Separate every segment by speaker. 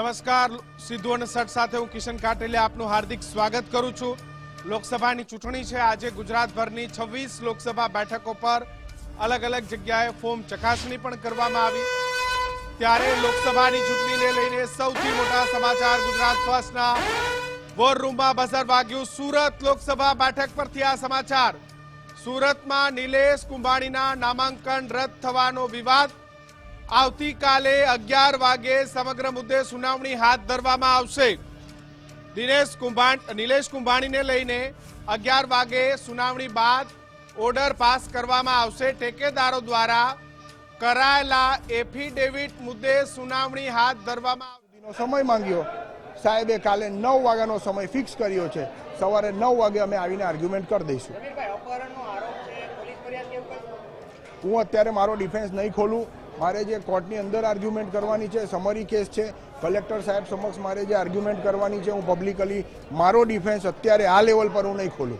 Speaker 1: નમસ્કાર, સિદ્ધુ અને સટ સાથે હું કિશન કાટેલે આપનું હાર્દિક સ્વાગત કરું છું. લોકસભાની ચૂંટણી છે. આજે ગુજરાતભરની છવ્વીસ લોકસભા બેઠકો પર અલગ અલગ જગ્યાએ ફોર્મ ચકાસણી પણ કરવામાં આવી. ત્યારે લોકસભાની ચૂંટણીને લઈને સૌથી મોટા સમાચાર ગુજરાત ફર્સ્ટના. વોર રૂમમાં બઝર વાગ્યું. સુરત લોકસભા બેઠક પરથી આ સમાચાર. સુરતમાં નિલેશ કુંભાણીના નામાંકન રદ થવાનો વિવાદ. આવતીકાલે અગિયાર વાગે સમગ્ર મુદ્દે સુનાવણી હાથ ધરવામાં આવશે. દિનેશ કુંભાણ નિલેશ કુંભાણીને લઈને અગિયાર વાગે સુનાવણી બાદ ઓર્ડર પાસ કરવામાં આવશે. ટેકેદારો દ્વારા કરાયેલા એફિડેવિટ મુદ્દે સુનાવણી હાથ ધરવામાં આવશે.
Speaker 2: સમય માંગ્યો. સાહેબે કાલે નવ વાગ્યાનો સમય ફિક્સ કર્યો છે. સવારે નવ વાગે અમે આવીને આર્ગ્યુમેન્ટ કરી દઈશું. હું અત્યારે મારો ડિફેન્સ નહીં ખોલું. મારે જે કોર્ટની અંદર આર્ગ્યુમેન્ટ કરવાની છે સમરી કેસ છે કલેક્ટર સાહેબ સમક્ષ મારે જે આર્ગ્યુમેન્ટ કરવાની છે, હું પબ્લિકલી મારો ડિફેન્સ અત્યારે આ લેવલ પર હું નહીં ખોલું.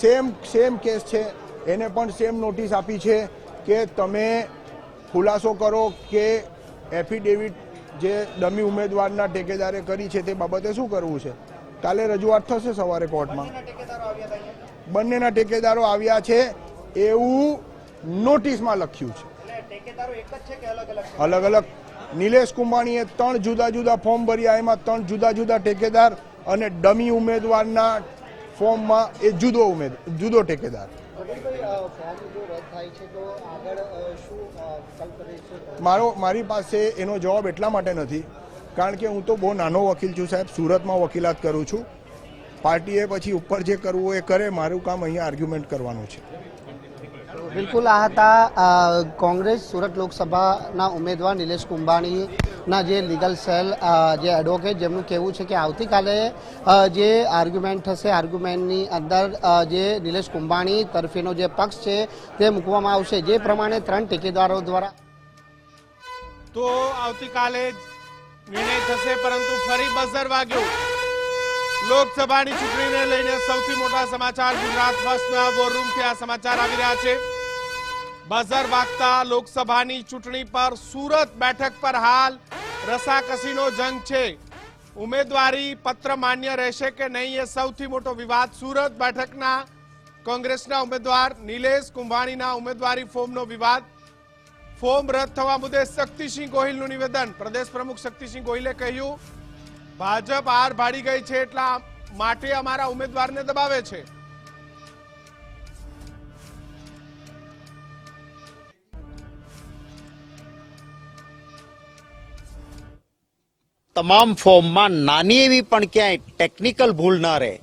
Speaker 2: સેમ સેમ કેસ છે, એને પણ સેમ નોટિસ આપી છે કે તમે ખુલાસો કરો કે એફિડેવિટ જે ડમી ઉમેદવારના ટેકેદારે કરી છે તે બાબતે શું કરવું છે? કાલે રજૂઆત થશે સવારે કોર્ટમાં. બંનેના ટેકેદારો આવ્યા છે. એવું નોટિસમાં લખ્યું છે. અલગ અલગ નિલેશ કુંભાણીએ ત્રણ જુદા જુદા ફોર્મ ભર્યા. એમાં ત્રણ જુદા જુદા ઠેકેદાર અને ડમી ઉમેદવારના ફોર્મમાં એ જુદો ઉમેદ જુદો
Speaker 3: રહેશે?
Speaker 2: મારો મારી પાસે એનો જવાબ એટલા માટે નથી કારણ કે હું તો બહુ નાનો વકીલ છું સાહેબ સુરતમાં વકીલાત કરું છું. પાર્ટીએ પછી ઉપર જે કરવું એ કરે મારું કામ અહીંયા આર્ગ્યુમેન્ટ કરવાનું છે.
Speaker 3: બિલકુલ, આ હતા કોંગ્રેસ સુરત લોકસભાના ઉમેદવાર નિલેશ કુંભાણીના જે લીગલ સેલ જે એડવોકેટ જેમનું કહેવું છે કે આવતીકાલે જે આર્ગ્યુમેન્ટ થશે આર્ગ્યુમેન્ટની અંદર જે નિલેશ કુંભાણી તરફીનો જે પક્ષ છે તે મૂકવામાં આવશે. જે પ્રમાણે ત્રણ ટેકેદારો દ્વારા
Speaker 1: તો આવતીકાલે નિર્ણય થશે, પરંતુ ફરી બઝર વાગ્યું. લોકસભાની ચૂંટણીને લઈને સૌથી મોટા સમાચાર ગુજરાત ફર્સ્ટના વોર રૂમથી આ સમાચાર આવી રહ્યા છે. બઝર વાગતા લોકસભાની ચૂંટણી પર સુરત બેઠક પર હાલ રસાકસીનો જંગ છે. ઉમેદવારી પત્ર માન્ય રહેશે કે નહીં એ સૌથી મોટો વિવાદ સુરત બેઠકના કોંગ્રેસના ઉમેદવાર નિલેશ કુંભાણીના ઉમેદવારી ફોર્મનો વિવાદ. ફોર્મ રદ થવા મુદ્દે શક્તિસિંહ ગોહિલનું નિવેદન. પ્રદેશ પ્રમુખ શક્તિસિંહ ગોહિલે કહ્યું ભાજપ આર ભાડી ગઈ છે એટલા માટે અમારા ઉમેદવારને દબાવે છે.
Speaker 4: તમામ ફોર્મમાં નાની એવી પણ ક્યાંય ટેકનિકલ ભૂલ ના રહે,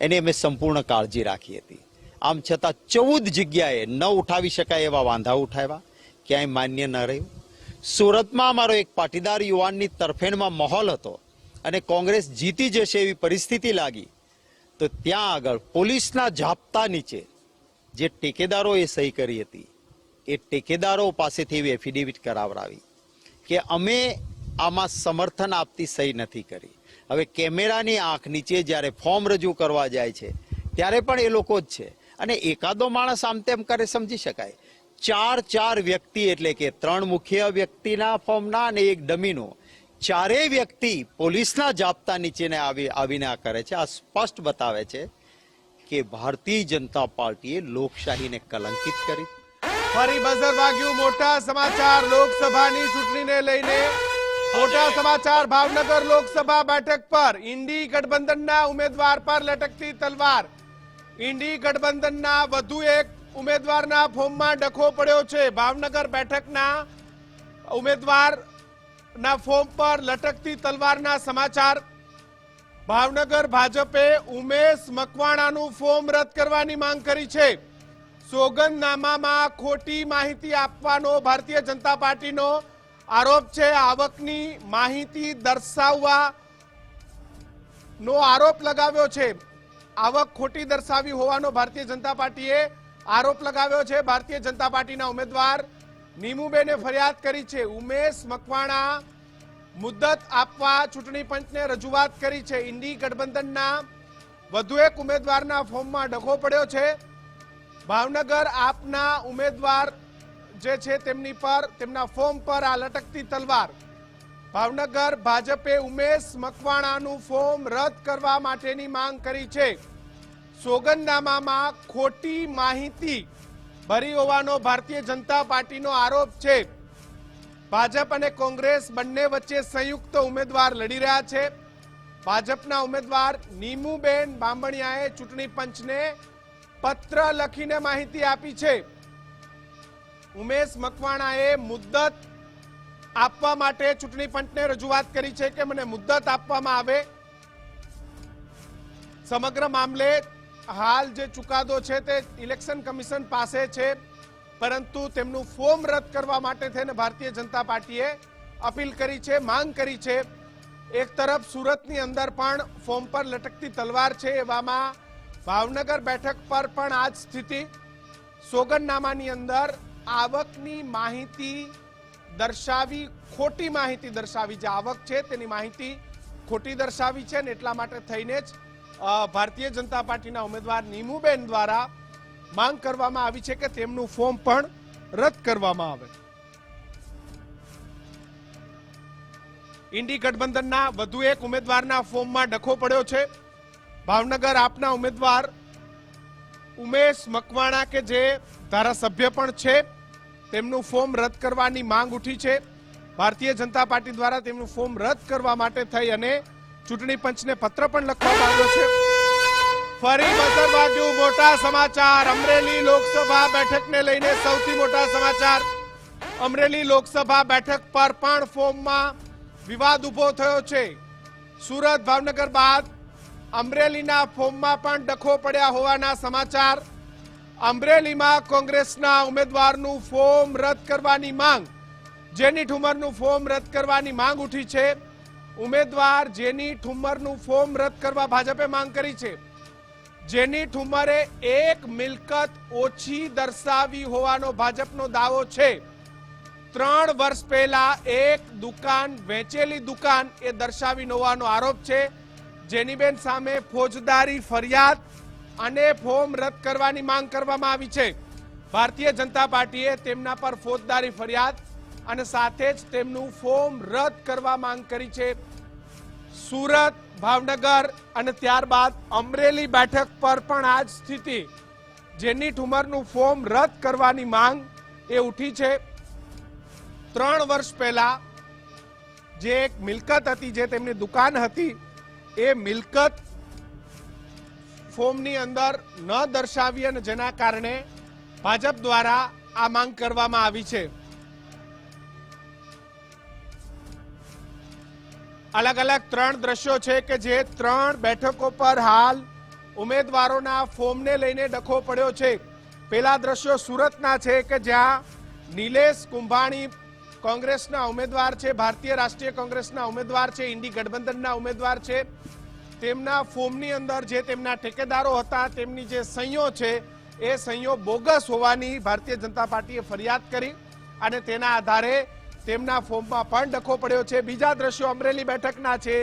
Speaker 4: એની અમે સંપૂર્ણ કાળજી રાખી હતી. આમ છતાં ચૌદ જગ્યાએ ન ઉઠાવી શકાય એવા વાંધા ઉઠાવ્યા, ક્યાંય માન્ય ન રહ્યું. સુરતમાં અમારો એક પાટીદાર યુવાનની તરફેણમાં માહોલ હતો. અને કોંગ્રેસ જીતી જશે એવી પરિસ્થિતિ લાગી, તો ત્યાં આગળ પોલીસના જાપ્તા નીચે જે ટેકેદારોએ સહી કરી હતી, એ ટેકેદારો પાસેથી એવી એફિડેવિટ કરાવરાવી કે અમે આમાં સમર્થન આપતી સહી નથી કરી. હવે કેમેરાની આંખ નીચે જ્યારે ફોર્મ રજૂ કરવા જાય છે, ત્યારે પણ એ લોકો જ છે. અને એકાદો માણસ આમ તેમ કરે સમજી શકાય. ચાર ચાર વ્યક્તિ એટલે કે ત્રણ મુખ્ય વ્યક્તિના ફોર્મના અને એક ડમીનો ચારેય વ્યક્તિ પોલીસના જાપ્તા નીચેને આવી, આવીને આ કરે છે. આ સ્પષ્ટ બતાવે છે કે ભારતીય જનતા પાર્ટીએ લોકશાહીને કલંકિત કરી.
Speaker 1: ફરી બઝર વાગ્યું મોટા સમાચાર. લોકસભાની ચૂંટણીને લઈને મોટા સમાચાર. ભાવનગર લોકસભા બેઠક પર ઇન્ડી ગઠબંધનના ઉમેદવાર પર લટકતી તલવાર. ઇન્ડી ગઠબંધનના વધુ એક ઉમેદવારના ફોર્મમાં ડખો પડ્યો છે. ભાવનગર બેઠકના ઉમેદવારના ફોર્મ પર લટકતી તલવારના સમાચાર. ભાવનગર ભાજપે ઉમેશ મકવાણાનું ફોર્મ રદ કરવાની માંગ કરી છે. સોગંદનામામાં ખોટી માહિતી આપવાનો ભારતીય જનતા પાર્ટીનો આરોપ છે. આવકની માહિતી દર્શાવવા નો આરોપ લગાવ્યો છે. આવક ખોટી દર્શાવી હોવાનો ભારતીય જનતા પાર્ટીએ આરોપ લગાવ્યો છે. ભારતીય જનતા પાર્ટીના ઉમેદવાર નીમુબેને ફરિયાદ કરી છે. ઉમેશ મકવાણા મુદ્દત આપવા ચૂંટણી પંચને રજૂઆત કરી છે. ઇન્ડી ગઠબંધનના વધુ એક ઉમેદવારના ફોર્મમાં ડખો પડ્યો છે. ભાવનગર આપના ઉમેદવાર જે છે તેમની પર, તેમના ફોર્મ પર આ લટકતી તલવાર. ભાવનગર ભાજપે ઉમેશ મકવાણાનું ફોર્મ રદ કરવા માટેની માંગ કરી છે. સોગંદનામામાં ખોટી માહિતી ભરી હોવાનો ભારતીય જનતા પાર્ટીનો આરોપ છે. ભાજપ અને કોંગ્રેસ બંને વચ્ચે સંયુક્ત ઉમેદવાર લડી રહ્યા છે. ભાજપના ઉમેદવાર નીમુબેન બાંભણિયાએ ચૂંટણી પંચને પત્ર લખીને માહિતી આપી છે. ઉમેશ મકવાણાએ મુદ્દત આપવા માટે ચૂંટણી પંચને રજૂઆત કરી છે કે મને મુદ્દત આપવામાં આવે. સમગ્ર મામલે હાલ જે ચુકાદો છે તે ઇલેક્શન કમિશન પાસે છે, પરંતુ તેમનું ફોર્મ રદ કરવા માટે થઈને ભારતીય જનતા પાર્ટીએ અપીલ કરી છે, માંગ કરી છે. એક તરફ સુરતની અંદર પણ ફોર્મ પર લટકતી તલવાર છે એવામાં ભાવનગર બેઠક પર પણ આ જ સ્થિતિ. સોગંદનામાની અંદર આવકની માહિતી દર્શાવી, ખોટી માહિતી દર્શાવી જે આવક છે તેની માહિતી ખોટી દર્શાવી છે ને એટલા માટે થઈને જ ભારતીય જનતા પાર્ટીના ઉમેદવાર નીમુબેન દ્વારા માંગ કરવામાં આવી છે કે તેમનું ફોર્મ પણ રદ કરવામાં આવે. ઇન્ડી ગઠબંધનના વધુ એક ઉમેદવારના ફોર્મમાં ડખો પડ્યો છે. ભાવનગર આપના ઉમેદવાર ઉમેશ મકવાણા કે જે ધારાસભ્ય પણ છે, તેમનું ફોર્મ રદ કરવાની માંગ ઉઠી છે. ભારતીય જનતા પાર્ટી દ્વારા તેમનું ફોર્મ રદ કરવા માટે થઈ અને ચૂંટણી પંચને પત્ર પણ લખવામાં આવ્યો છે. ફરી બસર બાજુ મોટા સમાચાર. અમરેલી લોકસભા બેઠકને લઈને સૌથી મોટા સમાચાર. અમરેલી લોકસભા બેઠક પર પણ ફોર્મમાં વિવાદ ઊભો થયો છે. સુરત ભાવનગર બાદ અમરેલીના ફોર્મમાં પણ ડખો પડ્યા હોવાના સમાચાર. અમરેલીમાં કોંગ્રેસના ઉમેદવારનું ફોર્મ રદ કરવાની માંગ. જેની ઠુમરનું ફોર્મ રદ કરવાની માંગ ઉઠી છે. ઉમેદવાર જેની ઠુમ્મરનું ફોર્મ રદ કરવા ભાજપે માંગ કરી છે. જેની ઠુમ્મરે એક મિલકત ઓછી દર્શાવી હોવાનો ભાજપનો દાવો છે. ત્રણ વર્ષ પહેલા એક દુકાન, વેચેલી દુકાન એ દર્શાવી હોવાનો આરોપ છે. જેનીબેન સામે ફોજદારી ફરિયાદ અને ફોર્મ રદ કરવાની માંગ કરવામાં આવી છે. ભારતીય જનતા પાર્ટીએ તેમના પર ફોજદારી ફરિયાદ અને સાથે જ તેમનું ફોર્મ રદ કરવા માંગ કરી છે. સુરત, ભાવનગર અને ત્યારબાદ અમરેલી બેઠક પર પણ આ જ સ્થિતિ. જેની ઠુમરનું ફોર્મ રદ કરવાની માંગ એ ઉઠી છે. ત્રણ વર્ષ પહેલા જે એક મિલકત હતી, જે તેમની દુકાન હતી, એ મિલકત ફોર્મની અંદર ન દર્શાવી અને જેના કારણે ભાજપ દ્વારા આ માંગ કરવામાં આવી છે. અલગ અલગ ત્રણ દ્રશ્યો છે કે જે ત્રણ બેઠકો પર હાલ ઉમેદવારોના ફોર્મને લઈને ડખો પડ્યો છે. પેલા દ્રશ્યો સુરતના છે કે જ્યાં નિલેશ કુંભાણી કોંગ્રેસના ઉમેદવાર છે, ભારતીય રાષ્ટ્રીય કોંગ્રેસના ઉમેદવાર છે, ઇન્ડી ગઠબંધનના ઉમેદવાર છે. તેમના ફોર્મની અંદર જે તેમના ઠેકેદારો હતા, તેમની જે સહીઓ છે, એ સહીઓ બોગસ હોવાની ભારતીય જનતા પાર્ટીએ ફરિયાદ કરી અને તેના આધારે તેમના ફોર્મમાં પણ ડખો પડ્યો છે. બીજા દ્રશ્યો અમરેલી બેઠકના છે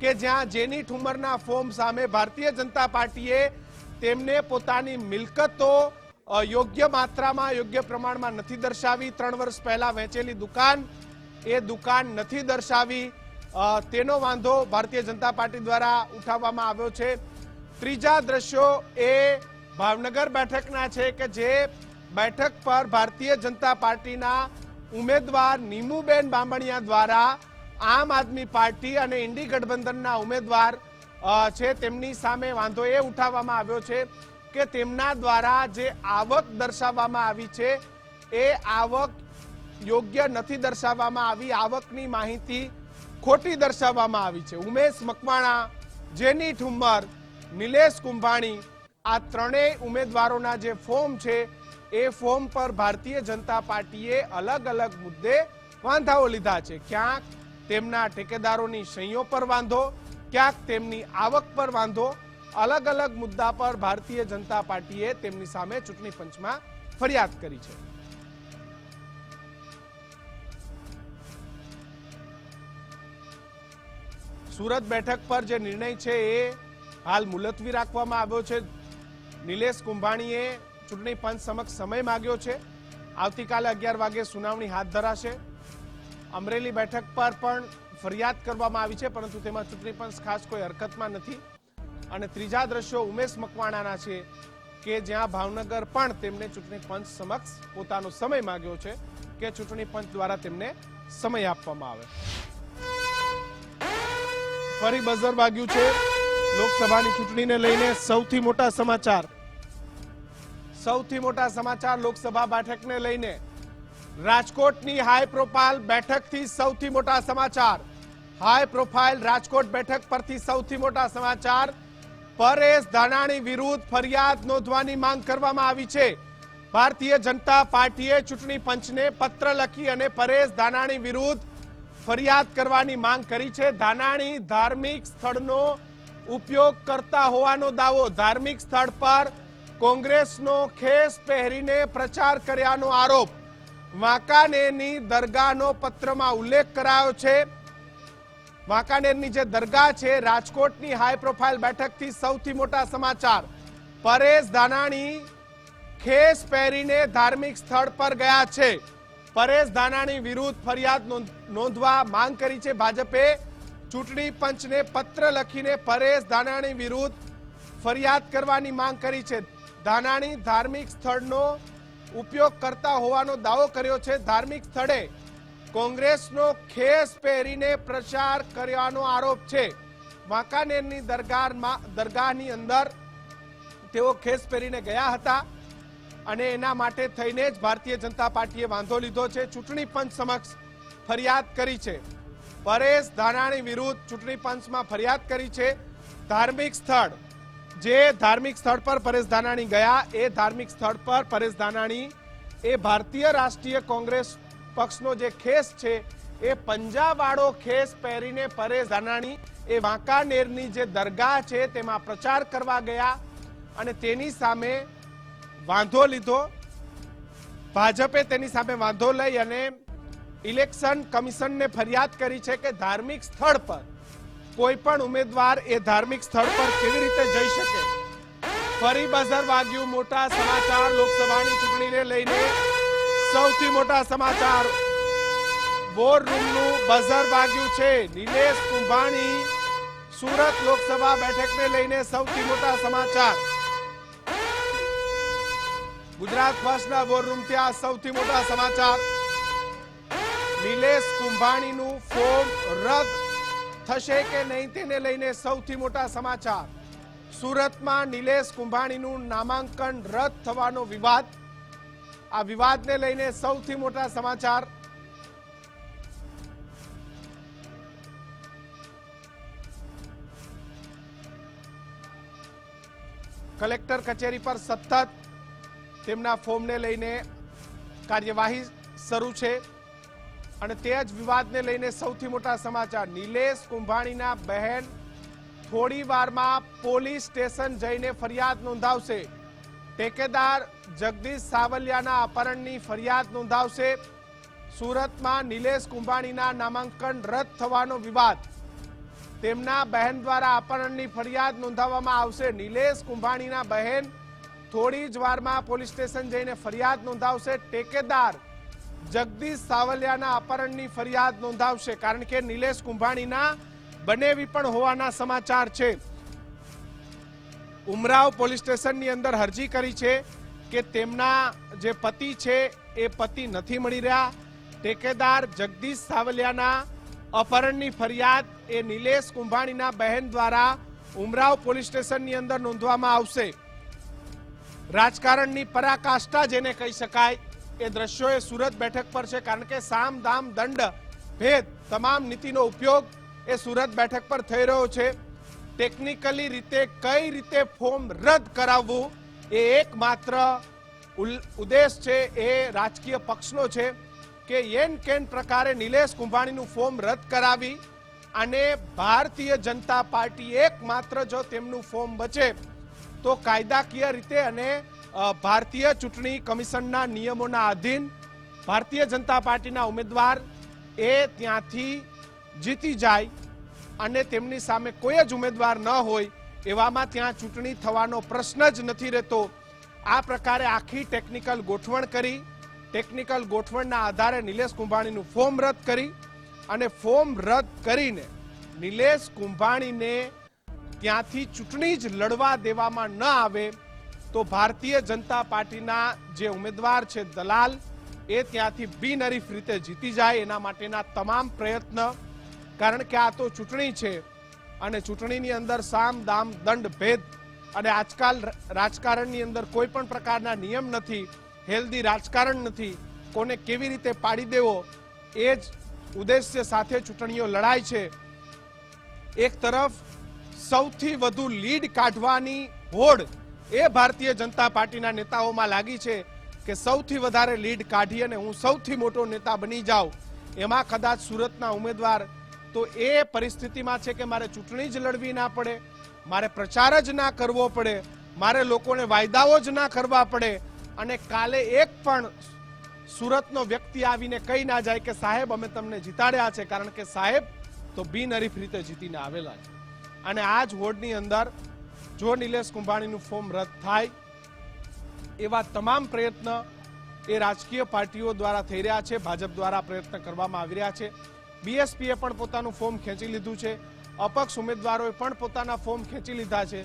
Speaker 1: કે જ્યાં જેની ઠુમરના ફોર્મ સામે ભારતીય જનતા પાર્ટીએ તેમને પોતાની મિલકતો યોગ્ય માત્રામાં, યોગ્ય પ્રમાણમાં નથી દર્શાવી. ત્રણ વર્ષ પહેલા વેચેલી દુકાન, એ દુકાન નથી દર્શાવી. તેનો વાંધો ભારતીય જનતા પાર્ટી દ્વારા ઉઠાવવામાં આવ્યો છે. ત્રીજા દ્રશ્યો એ ભાવનગર બેઠકના છે કે જે બેઠક પર ભારતીય જનતા પાર્ટીના ઉમેદવાર નીમુબેન બામણિયા દ્વારા આમ આદમી પાર્ટી અને ઇન્ડી ગઠબંધનના ઉમેદવાર છે તેમની સામે વાંધો એ ઉઠાવવામાં આવ્યો છે કે તેમના દ્વારા જે આવક દર્શાવવામાં આવી છે, એ આવક યોગ્ય નથી દર્શાવવામાં આવી. આવકની માહિતી ખોટી દર્શાવવામાં આવી છે. ઉમેશ મકવાણા, જેની ઠુમ્મર નિલેશ કુંભાણી આ ત્રણેય ઉમેદવારોના જે ફોર્મ છે એ ફોર્મ પર ભારતીય જનતા પાર્ટીએ અલગ અલગ મુદ્દે વાંધાઓ લીધા છે. ક્યાંક તેમના ઠેકેદારોની સહીઓ પર વાંધો, ક્યાંક તેમની આવક પર વાંધો. અલગ અલગ મુદ્દા પર ભારતીય જનતા પાર્ટીએ તેમની સામે ચૂંટણી પંચમાં ફરિયાદ કરી છે. સુરત બેઠક પર જે નિર્ણય છે એ હાલ મુલતવી રાખવામાં આવ્યો છે. નિલેશ કુંભાણીએ ચૂંટણી પંચ સમક્ષ સમય માંગ્યો છે. આવતીકાલે અગિયાર વાગે સુનાવણી હાથ ધરાશે. અમરેલી બેઠક પર પણ ફરિયાદ કરવામાં આવી છે, પરંતુ તેમાં ચૂંટણી પંચ ખાસ કોઈ હરકતમાં નથી. અને ત્રીજા દ્રશ્યો ઉમેશ મકવાણાના છે કે જ્યાં ભાવનગર પણ તેમને ચૂંટણી પંચ સમક્ષ પોતાનો સમય માંગ્યો છે કે ચૂંટણી પંચ દ્વારા તેમને સમય આપવામાં આવે. ફરી બઝર વાગ્યું છે. લોકસભાની ચૂંટણીને લઈને સૌથી મોટા સમાચાર. સૌથી મોટા સમાચાર લોકસભા બેઠકને લઈને. રાજકોટની હાઈ પ્રોફાઇલ બેઠકથી સૌથી મોટા સમાચાર. હાઈ પ્રોફાઇલ રાજકોટ બેઠક પરથી સૌથી મોટા સમાચાર. પરેશ ધાનાણી વિરુદ્ધ ફરિયાદ નોંધવાની માંગ કરવામાં આવી છે. ભારતીય જનતા પાર્ટીએ ચૂંટણી પંચને પત્ર લખી અને પરેશ ધાનાણી વિરુદ્ધ ફરિયાદ કરવાની માંગ કરી છે. ધાનાણી ધાર્મિક સ્થળનો ઉપયોગ કરતા હોવાનો દાવો. ધાર્મિક સ્થળ પર કોંગ્રેસનો ખેસ પહેરીને પ્રચાર કર્યાનો આરોપ વાંકાનેરની દરગાહનો પત્રમાં ઉલ્લેખ કરાયો છે. વાંકાનેરની જે દરગાહ છે, રાજકોટની હાઈ પ્રોફાઇલ બેઠકથી સૌથી મોટા સમાચાર. પરેશ ધાનાણી ખેસ પહેરીને ધાર્મિક સ્થળ પર ગયા છે. પરેશ ધાનાણી વિરુદ્ધ ફરિયાદ નોંધવા માંગ કરી છે ભાજપે. ચૂંટણી પંચને પત્ર લખીને પરેશ ધાનાણી વિરુદ્ધ ફરિયાદ કરવાની માંગ કરી છે. ધાનાણી ધાર્મિક સ્થળનો ઉપયોગ કરતા હોવાનો દાવો કર્યો છે. ધાર્મિક સ્થળે કોંગ્રેસનો ખેસ પહેરીને પ્રચાર કરવાનો આરોપ છે. વાંકાનેરની દરગાહમાં દરગાહની અંદર તેઓ ખેસ પહેરીને ગયા હતા અને એના માટે થઈને જ ભારતીય જનતા પાર્ટીએ વાંધો લીધો છે. ચૂંટણી પંચ સમક્ષ ફરિયાદ કરી છે. પરેશ ધાનાણી વિરુદ્ધ ચૂંટણી પંચમાં ફરિયાદ કરી છે. ધાર્મિક સ્થળ જે ધાર્મિક સ્થળ પર પરેશ ધાનાણી ગયા, એ ધાર્મિક સ્થળ પર પરેશ ધાનાણી, એ ભારતીય રાષ્ટ્રીય કોંગ્રેસ પક્ષનો જે ખેસ છે, એ પંજાવાળો ખેસ પહેરીને પરેશ ધાનાણી, એ વાંકાનેરની જે દરગાહ છે, તેમાં પ્રચાર કરવા ગયા અને તેની સામે વાંધો લીધો. ભાજપે તેની સામે વાંધો લઈ અને ઇલેક્શન કમિશનને ફરિયાદ કરી છે કે ધાર્મિક સ્થળ પર કોઈ પણ ઉમેદવાર એ ધાર્મિક સ્થળ પર કેવી રીતે જઈ શકે? ફરી બઝર વાગ્યું મોટા સમાચાર. લોકસભાની ચૂંટણીને લઈને સૌથી મોટા સમાચાર. વોર રૂમનું બઝર વાગ્યું છે. નિલેશ કુંભાણી સુરત લોકસભા બેઠકને લઈને સૌથી મોટા સમાચાર. ગુજરાત ફર્સ્ટના વોર રૂમથી આ સૌથી મોટા સમાચાર. નિલેશ કુંભાણીનું ફોર્મ રદ થશે કે નહીં તેને લઈને સૌથી મોટા સમાચાર. સુરતમાં નિલેશ કુંભાણીનું નામાંકન રદ થવાનો વિવાદ. આ વિવાદને લઈને સૌથી મોટા સમાચાર. કલેક્ટર કચેરી પર સતત તેમના ફોર્મને લઈને કાર્યવાહી શરૂ છે. અને તે જ વિવાદને લઈને સૌથી મોટા સમાચાર. નિલેશ કુંભાણીના બહેન થોડી વારમાં પોલીસ સ્ટેશન જઈને ફરિયાદ નોંધાવશે. ટેકેદાર જગદીશ સાવલિયાના અપહરણની ફરિયાદ નોંધાવશે. સુરતમાં નિલેશ કુંભાણીના નામાંકન રદ થવાનો વિવાદ. તેમના બહેન દ્વારા અપહરણની ફરિયાદ નોંધાવવામાં આવશે. નિલેશ કુંભાણીના બહેન થોડી જ વારમાં પોલીસ સ્ટેશન જઈને ફરિયાદ નોંધાવશે. ટેકેદાર જગદીશ સાવલિયાના અપહરણની ફરિયાદ નોંધાવશે કારણ કે નિલેશ કુંભાણીના બનેવી પણ હોવાના સમાચાર છે. ઉમરાવ પોલીસ સ્ટેશનની અંદર અરજી કરી છે કે તેમના જે પતિ છે એ પતિ નથી મળી રહ્યા. ટેકેદાર જગદીશ સાવલિયાના અપહરણની ફરિયાદ એ નિલેશ કુંભાણીના બહેન દ્વારા ઉમરાવ પોલીસ સ્ટેશનની અંદર નોંધવામાં આવશે. રાજકારણની પરાકાષ્ઠા જેને કહી શકાય એ દ્રશ્યો એ સુરત બેઠક પર છે, કારણ કે સામ, દામ, દંડ, ભેદ તમામ નીતિનો ઉપયોગ એ સુરત બેઠક પર થઈ રહ્યો છે. ટેકનિકલી રીતે કઈ રીતે ફોર્મ રદ કરાવવું એ એકમાત્ર ઉદ્દેશ છે, એ રાજકીય પક્ષનો છે કે એન કેન પ્રકારે નિલેશ કુંભાણીનું ફોર્મ રદ કરાવી અને ભારતીય જનતા પાર્ટી એકમાત્ર જો તેમનું ફોર્મ બચે તો કાયદાકીય રીતે અને ભારતીય ચૂંટણી કમિશનના નિયમોના આધીન ભારતીય જનતા પાર્ટીના ઉમેદવાર એ ત્યાંથી જીતી જાય અને તેમની સામે કોઈ જ ઉમેદવાર ન હોય એવામાં ત્યાં ચૂંટણી થવાનો પ્રશ્ન જ નથી રહેતો. આ પ્રકારે આખી ટેકનિકલ ગોઠવણ કરી, ટેકનિકલ ગોઠવણના આધારે નિલેશ કુંભાણીનું ફોર્મ રદ કરી અને ફોર્મ રદ કરીને નિલેશ કુંભાણીને ત્યાંથી ચૂંટણી જ લડવા દેવામાં ન આવે તો ભારતીય જનતા પાર્ટીના જે ઉમેદવાર છે દલાલ, એ ત્યાંથી બિનહરીફ રીતે જીતી જાય એના માટેના તમામ પ્રયત્ન. કારણ કે આ તો ચૂંટણી છે અને ચૂંટણીની અંદર સામ, દામ, દંડ, ભેદ અને આજકાલ રાજકારણની અંદર કોઈ પણ પ્રકારના નિયમ નથી, હેલ્ધી રાજકારણ નથી, કોને કેવી રીતે પાડી દેવો, એ જ ઉદ્દેશ્ય સાથે ચૂંટણીઓ લડાય છે. એક તરફ સૌથી વધુ લીડ કાઢવાની હોડ એ ભારતીય જનતા પાર્ટીના નેતાઓમાં લાગી છે કે સૌથી વધારે લીડ કાઢી અને હું સૌથી મોટો નેતા બની જાઉં, એમાં કદાચ સુરતના ઉમેદવાર, તો એ પરિસ્થિતિમાં છે કે મારે ચૂંટણી જ લડવી ના પડે, મારે પ્રચાર જ ના કરવો પડે, મારે લોકોને વાયદાઓ જ ના કરવા પડે, અને કાલે એક પણ સુરતનો વ્યક્તિ આવીને કહી ના જાય કે સાહેબ અમે તમને જીતાડ્યા છે, કારણ કે સાહેબ તો બિનહરીફ રીતે જીતીને આવેલા છે. અને આ જ વોર્ડની અંદર જો નિલેશ કુંભાણીનું ફોર્મ રદ થાય, એવા તમામ પ્રયત્ન એ રાજકીય પાર્ટીઓ દ્વારા થઈ રહ્યા છે, ભાજપ દ્વારા પ્રયત્ન કરવામાં આવી રહ્યા છે. બીએસપીએ પણ પોતાનું ફોર્મ ખેંચી લીધું છે. અપક્ષ ઉમેદવારોએ પણ પોતાના ફોર્મ ખેંચી લીધા છે.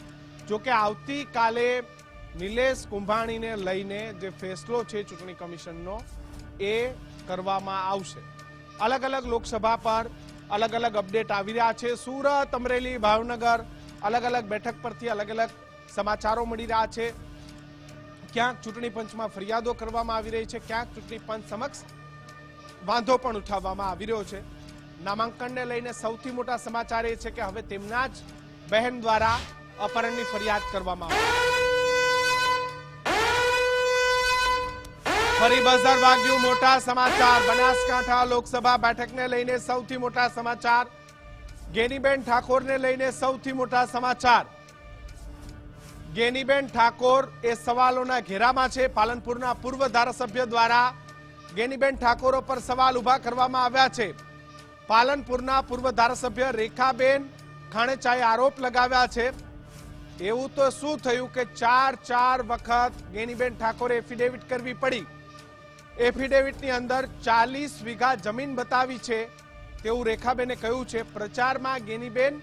Speaker 1: જોકે આવતીકાલે નિલેશ કુંભાણીને લઈને જે ફેસલો છે ચૂંટણી કમિશનનો, એ કરવામાં આવશે. અલગ અલગ લોકસભા પર અલગ અલગ અપડેટ આવી રહ્યા છે. સુરત, અમરેલી, ભાવનગર અલગ અલગ બેઠક પરથી અલગ અલગ સમાચારો મળી રહ્યા છે. ક્યાંક ચૂંટણી પંચમાં ફરિયાદો કરવામાં આવી રહી છે, ક્યાંક ચૂંટણી પંચ સમક્ષ વાંધો પણ ઉઠાવવામાં આવી રહ્યો છે. નામાંકનને લઈને સૌથી મોટા સમાચાર એ છે કે હવે તેમના જ બહેન દ્વારા અપહરણની ફરિયાદ કરવામાં આવી. ફરી બઝર વાગ્યું, મોટા સમાચાર. બનાસકાંઠા લોકસભા બેઠકને લઈને સૌથી મોટા સમાચાર. ગેનીબેન ઠાકોરને લઈને સૌથી મોટા સમાચાર. ગેનીબેન ઠાકોર એ સવાલોના ઘેરામાં છે. પાલનપુરના પૂર્વ ધારાસભ્ય દ્વારા ગેનીબેન ઠાકોર પર સવાલ ઊભા કરવામાં આવ્યા છે. પાલનપુરના પૂર્વ ધારાસભ્ય રેખાબેન ખાણેચાએ આરોપ લગાવ્યા છે. એવું તો શું થયું કે ચાર ચાર વખત ગેનીબેન ઠાકોરે એફિડેવિટ કરવી પડી? એફિડેવિટની અંદર ચાલીસ વીઘા જમીન બતાવી છે. તેવું રેખાબેને કહ્યું છે, પ્રચારમાં ગેનીબેન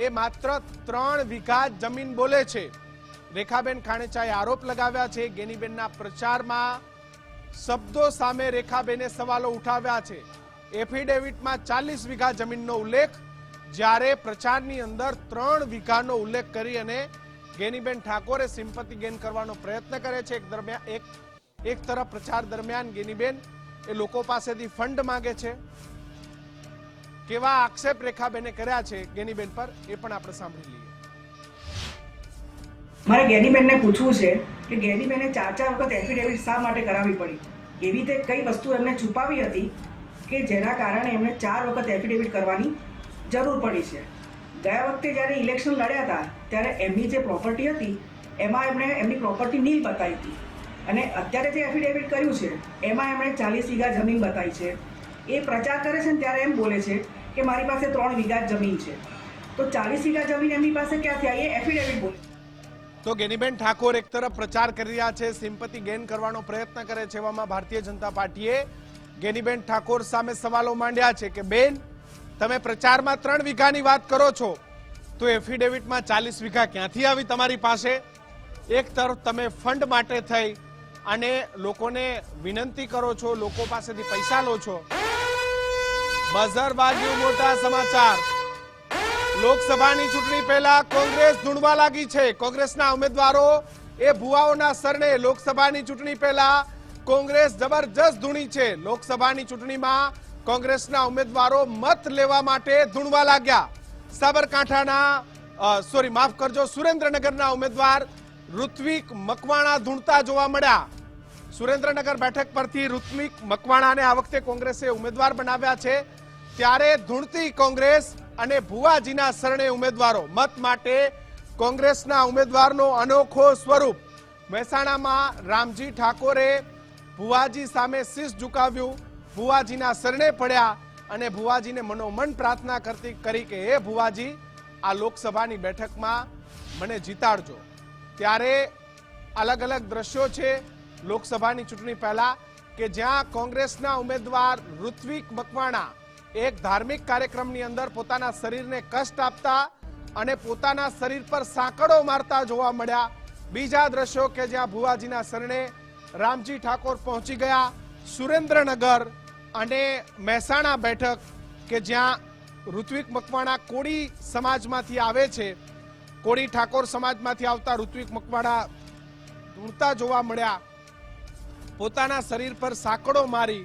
Speaker 1: એ માત્ર ત્રણ વીઘા જમીન બોલે છે. રેખાબેન ખાણેચાએ આરોપ લગાવ્યા છે, ગેનીબેનના પ્રચારમાં શબ્દો સામે રેખાબેને સવાલો ઉઠાવ્યા છે. એફિડેવિટમાં ચાલીસ વીઘા જમીનનો ઉલ્લેખ. જ્યારે પ્રચારની અંદર ત્રણ વીઘાનો ઉલ્લેખ કરી અને ગેનીબેન ઠાકોરે સિમ્પતિ ગેન કરવાનો પ્રયત્ન કરે છે. એક દરમિયાન, એક એક તરફ પ્રચાર દરમિયાન ગેનીબેન એ લોકો પાસેથી ફંડ માંગે છે. કેવા આક્ષેપ રેખાબેને કર્યા છે ગેનીબેન પર, એ પણ આપણે સાંભળી લઈએ.
Speaker 5: મારે ગેનીબેનને પૂછવું છે કે ગેનીબેને ચાર ચાર વખત એફિડેવિટ શા માટે કરાવવી પડી? એવી તે કઈ વસ્તુ એમને છુપાવી હતી કે જેના કારણે એમણે ચાર વખત એફિડેવિટ કરવાની જરૂર પડી છે? ગયા વખતે જ્યારે ઇલેક્શન લડ્યા હતા, ત્યારે એમની જે પ્રોપર્ટી હતી, એમાં એમણે એમની પ્રોપર્ટી નીલ બતાવી હતી. અને અત્યારે જે એફિડેવિટ કર્યું છે, એમાં એમણે ચાલીસ વીઘા જમીન બતાવી છે. એ પ્રચાર કરે છે ને ત્યારે એમ બોલે છે કે મારી પાસે ત્રણ વીઘા જમીન છે. તો ચાલીસ વીઘા જમીન એમની પાસે ક્યાંથી આવી એફિડેવિટ બોલે
Speaker 1: તો ગેનીબેન ઠાકોર એક તરફ પ્રચાર કરી રહ્યા છે સિમ્પતિ ગેન કરવાનો પ્રયત્ન કરે છે એવામાં ભારતીય જનતા પાર્ટીએ. ગેનીબેન ઠાકોર સામે સવાલો માંડ્યા છે કે બેન, તમે પ્રચારમાં ત્રણ વીઘાની વાત કરો છો, તો એફિડેવિટમાં ચાલીસ વીઘા ક્યાંથી આવી તમારી પાસે? એક તરફ તમે ફંડ માટે થઈ અને લોકોને વિનંતી કરો છો, લોકો પાસેથી પૈસા લો છો. બઝર વાગ્યું મોટા સમાચાર. લોકસભાની ચૂંટણી પહેલા કોંગ્રેસ ધૂણવા લાગી છે. કોંગ્રેસના ઉમેદવારો એ ભુવાઓના સરણે લોકસભાની ચૂંટણી પહેલા કોંગ્રેસ જબરજસ્ત ધૂણી છે. લોકસભાની ચૂંટણીમાં કોંગ્રેસના ઉમેદવારો મત લેવા માટે ધૂણવા લાગ્યા. સાબરકાંઠાના સોરી, માફ કરજો, સુરેન્દ્રનગરના ઉમેદવાર ઋત્વિક મકવાણા ધૂણતા જોવા મળ્યા. સુરેન્દ્રનગર બેઠક પરથી ઋત્વિક મકવાણાને આ વખતે કોંગ્રેસે ઉમેદવાર બનાવ્યા છે. ત્યારે ધૂણતી કોંગ્રેસ અને ભુવાજીના શરણે ઉમેદવારો મત માટે કોંગ્રેસના ઉમેદવારનો અનોખો સ્વરૂપ. મહેસાણામાં રામજી ઠાકોરે ભુવાજી સામે શીશ ઝુકાવ્યું. ભુવાજીના શરણે પડ્યા અને ભુવાજીને મનોમન પ્રાર્થના કરતી કરી કે, હે ભુવાજી, આ લોકસભાની બેઠકમાં મને જીતાડજો. ત્યારે અલગ અલગ દ્રશ્યો છે લોકસભાની ચૂંટણી પહેલા કે જ્યાં કોંગ્રેસના ઉમેદવાર ઋત્વિક મકવાણા એક ધાર્મિક કાર્યક્રમની અંદર પોતાના શરીરને કષ્ટ આપતા અને પોતાના શરીર પર સાંકળો મારતા જોવા મળ્યા. બીજા દ્રશ્યો કે જ્યાં ભુવાજીના શરણે રામજી ઠાકોર પહોંચી ગયા સુરેન્દ્રનગર અને મહેસાણા બેઠક કે જ્યાં ઋત્વિક મકવાણા કોળી સમાજમાંથી આવે છે. કોળી ઠાકોર સમાજમાંથી આવતા ઋત્વિક મકવાણા ધૂણતા જોવા મળ્યા. પોતાના શરીર પર સાંકળો મારી,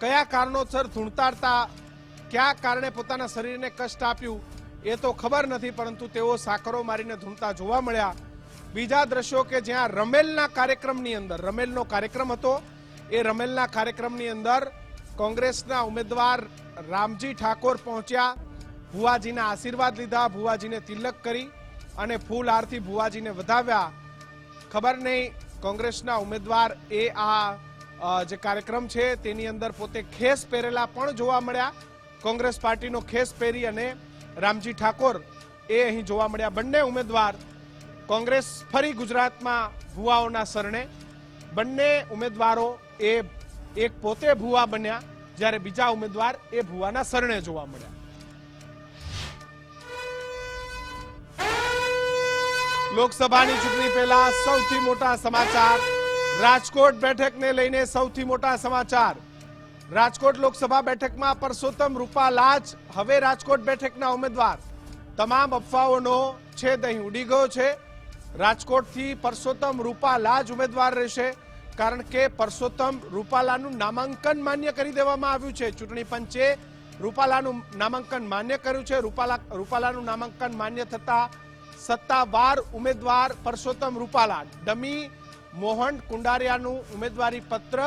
Speaker 1: કયા કારણોસર ધૂણતાડતા કયા કારણે પોતાના શરીરને કષ્ટ આપ્યું એ તો ખબર નથી, પરંતુ તેઓ સાકરો મારીને ધૂમતા જોવા મળ્યા. બીજા દ્રશ્યો કે જ્યાં રમેલના કાર્યક્રમની અંદર, રમેલનો કાર્યક્રમ હતો, એ રમેલના કાર્યક્રમની અંદર કોંગ્રેસના ઉમેદવાર રામજી ઠાકોર પહોંચ્યા, ભુવાજીના આશીર્વાદ લીધા, ભુવાજીને તિલક કરી અને ફૂલ આરથી ભુવાજીને વધાવ્યા. ખબર નહીં કોંગ્રેસના ઉમેદવાર એ આ જે કાર્યક્રમ છે તેની અંદર પોતે ખેસ પહેરેલા પણ જોવા મળ્યા. કોંગ્રેસ પાર્ટીનો ખેસ પહેરી અને રામજી ઠાકોર એ અહીં જોવા મળ્યા. બંને ઉમેદવાર કોંગ્રેસ ફરી ગુજરાતમાં ભુવાઓના શરણે. બંને ઉમેદવારો એ એક પોતે ભુવા બન્યા, જ્યારે બીજા ઉમેદવાર એ ભુવાના શરણે જોવા મળ્યા. લોકસભાની ચૂંટણી પહેલા સૌથી મોટા સમાચાર, રાજકોટ બેઠકને લઈને સૌથી મોટા સમાચાર. રાજકોટ લોકસભા બેઠકમાં પરસોત્તમ રૂપાલા જ હવે રાજકોટ બેઠકના ઉમેદવાર. તમામ અફવાઓનો છેદ અહીં ઉડી ગયો છે. રાજકોટથી પરસોત્તમ રૂપાલા જ ઉમેદવાર રહેશે, કારણ કે પરસોત્તમ રૂપાલાનું નામાંકન માન્ય કરી દેવામાં આવ્યું છે. ચૂંટણી પંચે રૂપાલાનું નામાંકન માન્ય કર્યું છે. રૂપાલા, રૂપાલાનું નામાંકન માન્ય થતાં સત્તાવાર ઉમેદવાર પરસોત્તમ રૂપાલા ડમી મોહન કુંડારિયાનું ઉમેદવારી પત્ર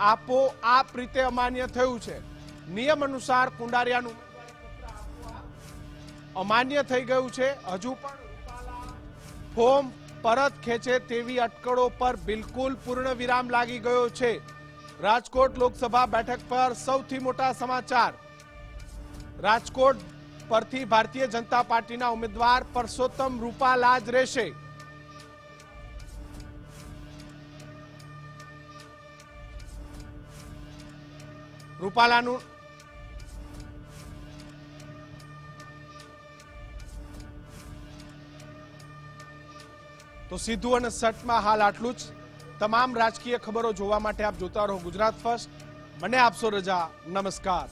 Speaker 1: આપો આપ રીતે અમાન્ય થયું છે. નિયમ અનુસાર કુંડારિયાનું અમાન્ય થઈ ગયું છે. હજુ પણ ફોર્મ પરત ખેંચે તેવી અટકળો પર બિલકુલ પૂર્ણ વિરામ લાગી ગયો છે. રાજકોટ લોકસભા બેઠક પર સૌથી મોટા સમાચાર. રાજકોટ પરથી ભારતીય જનતા પાર્ટીના ઉમેદવાર પરસોત્તમ રૂપાલા જ રહેશે. રૂપાલાનું તો સીધું અને સટમાં હાલ આટલું જ. તમામ રાજકીય ખબરો જોવા માટે આપ જોતા રહો ગુજરાત ફર્સ્ટ. મને આપશો રજા. નમસ્કાર.